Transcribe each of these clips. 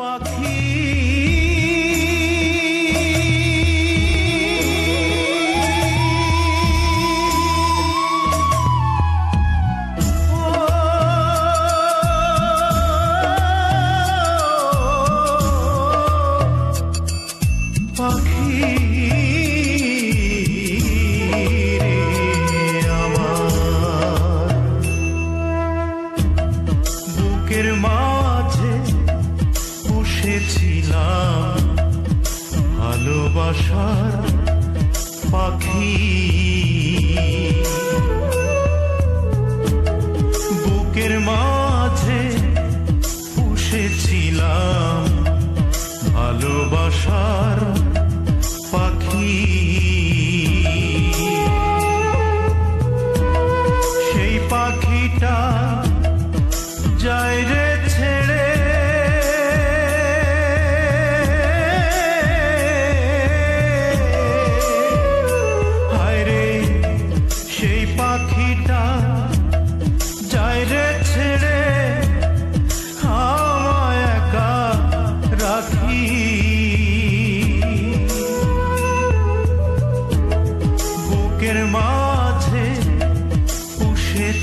পাখি উঠেছিলাম ভালোবাসার পাখি।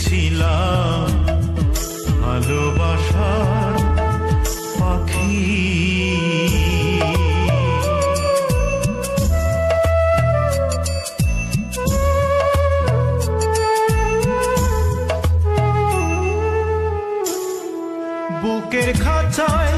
ছিলাম ভালোবাসার পাখি। বুকের খাঁচায়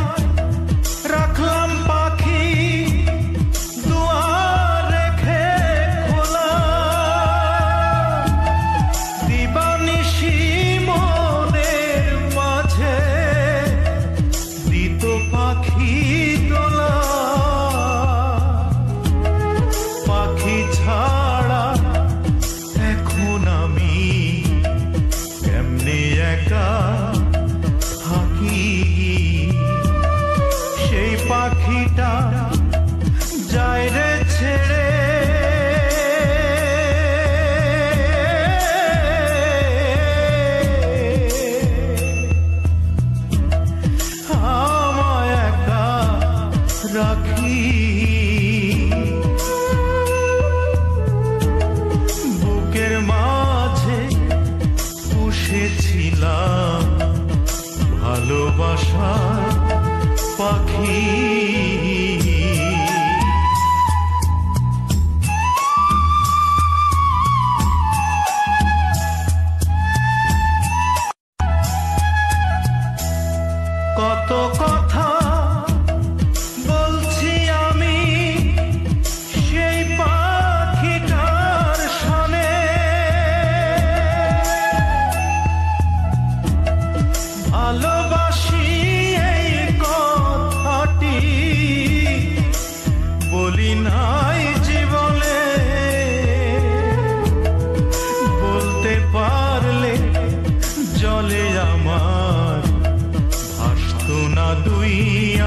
ভালোবাসা পাখি। কত কত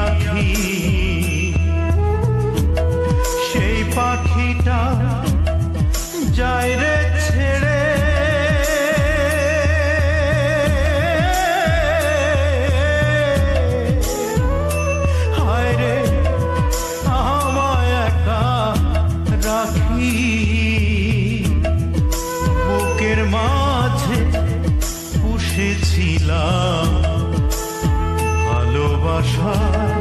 আঁখি। সেই পাখিটা রে রে আমায় রাখি। বুকের মাঝে পুষেছিলাম başa